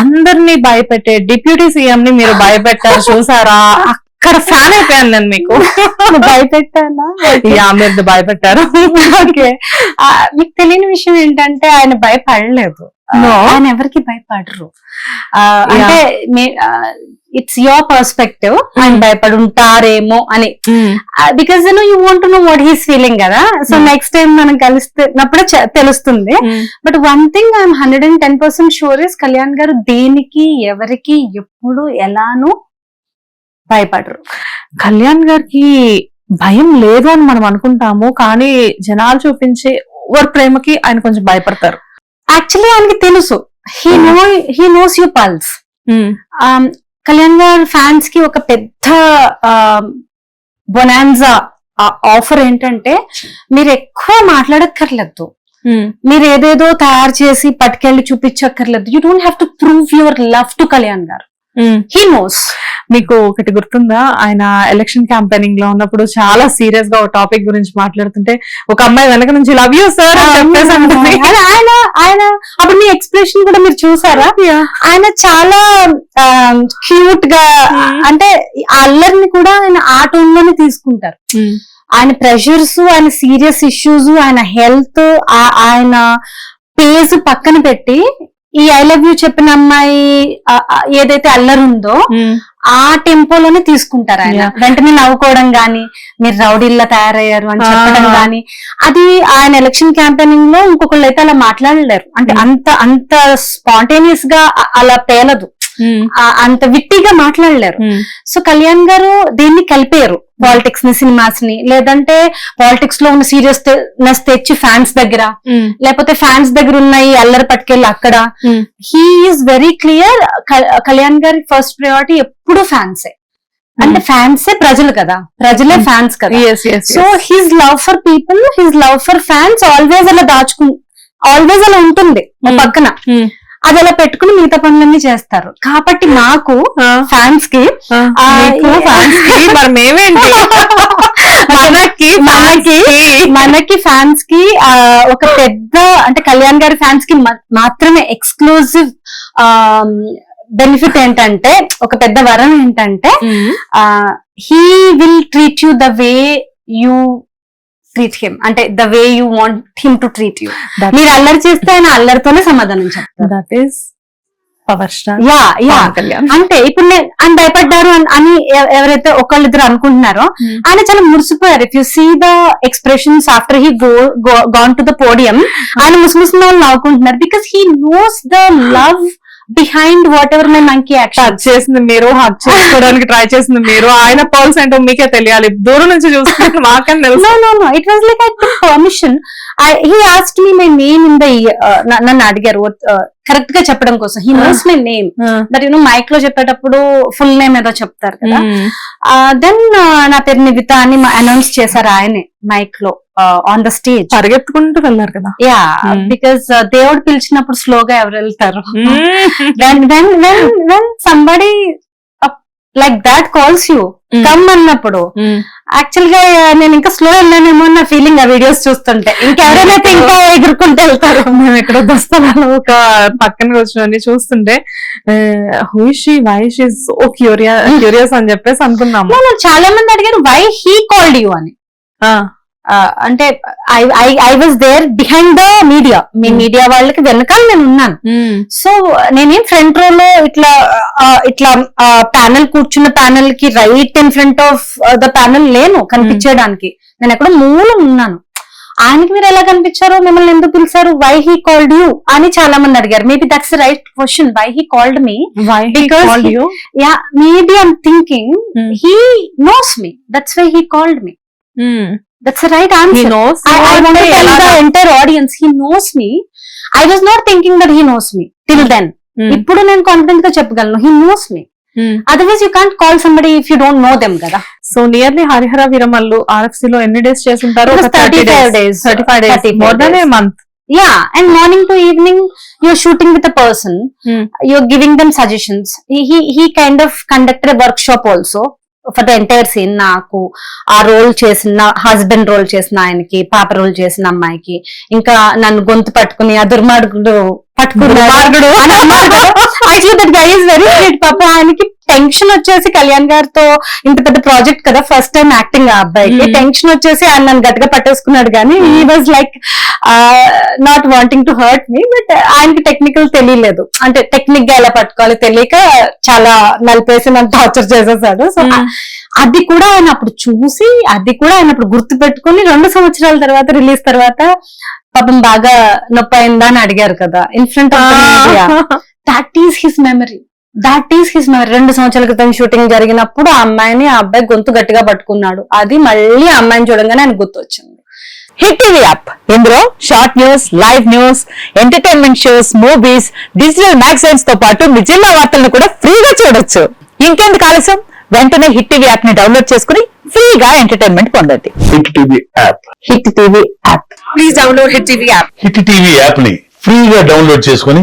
అందరినీ భయపెట్టే deputy CM ని మీరు భయపెట్టారు చూసారా? అక్కడ ఫ్యాన్ అయిపోయాను నేను మీకు. భయపెట్టానా యా మీరు భయపెట్టారు. ఓకే. మీకు తెలియని విషయం ఏంటంటే ఆయన భయపడలేదు. ఆయన ఎవరికి భయపడరు. అంటే ఇట్స్ యువర్ పర్స్పెక్టివ్ ఆయన. భయపడి ఉంటారేమో అని. Because know you want know what he's feeling కదా. సో. నెక్స్ట్ టైం మనం కలిస్తున్నప్పుడే తెలుస్తుంది. But one thing I'm hundred and ten percent sure is Kalyan garu దేనికి ఎవరికి ఎప్పుడు ఎలానూ భయపడరు. కళ్యాణ్ గారికి భయం లేదు అని మనం అనుకుంటాము కానీ జనాలు చూపించే ఓవర్ ప్రేమకి ఆయన కొంచెం భయపడతారు. యాక్చువల్లీ ఆయనకి తెలుసు. He. Know he knows you pulse Kalyan గారి ఫ్యాన్స్కి ఒక పెద్ద బొనాన్జా ఆఫర్ ఏంటంటే మీరు ఎక్కువ మాట్లాడక్కర్లేదు. మీరు ఏదేదో తయారు చేసి పట్టుకెళ్ళి చూపించక్కర్లేదు. You don't have to prove your love to Kalyan garu. He knows మీకు ఒకటి గుర్తుందా? ఆయన ఎలక్షన్ క్యాంపెయినింగ్లో ఉన్నప్పుడు చాలా సీరియస్గా ఒక టాపిక్ గురించి మాట్లాడుతుంటే ఒక అమ్మాయి వెనక నుంచి లవ్ యూ సార్. ఆయన ఆయన అప్పుడు మీ ఎక్స్ప్రెషన్ కూడా మీరు చూసారా? ఆయన చాలా క్యూట్గా Hmm. అంటే ఆ అల్లరిని కూడా ఆయన ఆ టోన్లోనే తీసుకుంటారు. ఉమ్, ఆయన ప్రెషర్స్ ఆయన సీరియస్ ఇష్యూస్ ఆయన హెల్త్ ఆయన పేజ్ పక్కన పెట్టి ఈ ఐ లవ్ యూ చెప్పిన అమ్మాయి ఏదైతే అల్లరి ఉందో ఉమ్, ఆ టెంపోలోనే తీసుకుంటారు ఆయన. వెంటనే నవ్వుకోవడం గాని మీరు రౌడీల్లా తయారయ్యారు అని. చెప్పడం గాని అది ఆయన ఎలక్షన్ క్యాంపెయినింగ్లో ఇంకొకళ్ళు అయితే అలా మాట్లాడలేరు అంటే. అంత అంత స్పాంటేనియస్గా అలా పేలదు అంత విట్టిగా మాట్లాడలేరు. ఉమ్, సో కళ్యాణ్ గారు దీన్ని కలిపారు పాలిటిక్స్ని సినిమాస్ని. లేదంటే పాలిటిక్స్లో ఉన్న సీరియస్నెస్ తెచ్చి ఫ్యాన్స్ దగ్గర. ఉమ్, లేకపోతే ఫ్యాన్స్ దగ్గర ఉన్న ఈ అల్లరి పట్టుకెళ్ళి అక్కడ. హీఈస్ వెరీ క్లియర్ కళ్యాణ్ గారి ఫస్ట్ ప్రయారిటీ ఎప్పుడు ఫ్యాన్సే. అంటే ఫ్యాన్సే ప్రజలు కదా. ప్రజలే Hmm. ఫ్యాన్స్ కదా. So. His love for people his love for fans always అలా దాచుకు ఆల్వేస్ అలా ఉంటుంది. Hmm. పక్కన. అది అలా పెట్టుకుని మిగతా పనులన్నీ చేస్తారు. కాబట్టి మాకు ఆ, ఫ్యాన్స్కి మరి మేమేంటి? మనకి మనకి మనకి ఫ్యాన్స్కి ఒక పెద్ద అంటే కళ్యాణ్ గారి ఫ్యాన్స్కి మాత్రమే ఎక్స్క్లూజివ్ బెనిఫిట్ ఏంటంటే ఒక పెద్ద వరం ఏంటంటే he will treat you the way you treat him అంటే the way you want him to treat you మీరు అల్లరి చేస్తే ఆయన అల్లరితోనే సమాధానం చెప్తారు. That is power star ya. Ya Kalyan. అంటే ఇప్పుడు నేను ఆయన భయపడ్డారు అని- అని ఎవ- ఎవరైతే ఒకళ్ళిద్దరు అనుకుంటున్నారో Hmm. ఆయన చాలా మురిసిపోయారు. If you see the expressions after he go gone to the podium ఆయన ముసిముసిన వాళ్ళు నవ్వుకుంటున్నారు. Because he knows the love behind whatever my monkey action చేసింది మీరు హక్ చేసుకోవడానికి ట్రై చేసింది మీరు. ఆయన పల్స్ ఏంటో మీకే తెలియాలి. దూరం నుంచి చూసుకుంటే మాకని తెలుసు. No no no it was like I took permission he asked me my name the నన్ను అడిగారు. కరెక్ట్గా చెప్పడం కోసం. He knows my name that you know మైక్లో చెప్పేటప్పుడు ఫుల్ నేమ్ ఏదో చెప్తారు కదా. దెన్ నా పేరు నివిత అని అనౌన్స్ చేశారు ఆయనే మైక్లో ఆన్ ద స్టేజ్ పరిగెత్తుకుంటూ వెళ్ళారు కదా. యా. బికాస్ దేవుడు పిలిచినప్పుడు స్లోగా ఎవరు వెళ్తారు? Somebody like that calls you. Come అన్నప్పుడు. యాక్చువల్గా నేను ఇంకా స్లో వెళ్ళానేమో అన్న ఫీలింగ్ ఆ వీడియోస్ చూస్తుంటే. ఇంకెవరైనా ఇంకా ఎగురుకుంటూ వెళ్తారు. మేము ఎక్కడ దస్తాలలో ఒక పక్కన కూర్చొని చూస్తుంటే who she why she so curio curious అని చెప్పేసి అనుకున్నాము. చాలా మంది అడిగారు వై హీ కాల్డ్ యూ అని. అంటే I I was there behind the media me Hmm. Media వాళ్ళకి వెనకాల నేను ఉన్నాను. సో నేనేం ఫ్రంట్ రో లో ఇట్లా ఇట్లా ప్యానల్ కూర్చున్న ప్యానల్కి right in front of the panel లేను కనిపించడానికి నేను ఎక్కడ మూలం ఉన్నాను. ఆయనకి మీరు ఎలా కనిపించారో మిమ్మల్ని ఎందుకు పిలిచారు వై హీ కాల్డ్ యూ అని చాలా మంది అడిగారు maybe that's right question why he called me? Ya maybe I'm thinking Hmm. He knows me that's why he called me that's right he answer knows I, you I want to అంటే tell ఎలాగా? the entire audience, he knows me. I was not thinking that he knows me till then. Um, ఇప్పుడు నేను కాన్ఫిడెంట్గా చెప్పగలను. He knows me. Otherwise you can't call somebody if you don't know them కదా. So nearly Harihara Veeramallu RFC లో ఎన్ని days చేస్తుంటారు? Was 35 days. Thirty five days 35 more than a. Month ya and morning to evening you're shooting with a person you're giving them suggestions he he kind of conducted workshop also for the entire scene నాకు ఆ role చేసిన husband role చేసిన ఆయనకి పాప role చేసిన అమ్మాయికి ఇంకా నన్ను గొంతు పట్టుకుని ఆ దుర్మార్గుడు పట్టుకున్నాడు. With that guy is very sweet పాప ఆయనకి టెన్షన్ వచ్చేసి కళ్యాణ్ గారితో ఇంత పెద్ద ప్రాజెక్ట్ కదా ఫస్ట్ టైం యాక్టింగ్ ఆ అబ్బాయికి. Hmm. టెన్షన్ వచ్చేసి ఆయన నన్ను గట్టిగా పట్టేసుకున్నాడు కానీ he was like not wanting to hurt me but ఆయనకి టెక్నికల్ తెలియలేదు. అంటే టెక్నిక్గా ఎలా పట్టుకోవాలి తెలియక చాలా నలిపేసి నన్ను టార్చర్ చేసేసాడు. So Hmm. అది కూడా ఆయన అప్పుడు చూసి అది కూడా ఆయన అప్పుడు గుర్తు పెట్టుకుని రెండు సంవత్సరాల తర్వాత రిలీజ్ తర్వాత పాపం బాగా నొప్పి అయిందా అని అడిగారు కదా in front of that is his memory that is his memory రెండు సంవత్సరాల క్రితం షూటింగ్ జరిగినప్పుడు ఆ అమ్మాయిని ఆ అబ్బాయి గొంతు గట్టిగా పట్టుకున్నాడు. అది మళ్ళీ ఆ అమ్మాయిని చూడంగానే ఆయన గుర్తు వచ్చింది హిట్ టీవీ యాప్ ఇందులో short news live news entertainment shows movies digital మ్యాగజైన్స్తో పాటు మీ జిల్లా వార్తలను కూడా ఫ్రీగా చూడొచ్చు. ఇంకెందుకు ఆలస్యం? వెంటనే హిట్ టీవీ యాప్ని డౌన్లోడ్ చేసుకుని ఫ్రీగా ఎంటర్టైన్మెంట్ పొందండి. Hit TV app hit TV app please download hit TV app hit TV యాప్ని ఫ్రీగా డౌన్లోడ్ చేసుకుని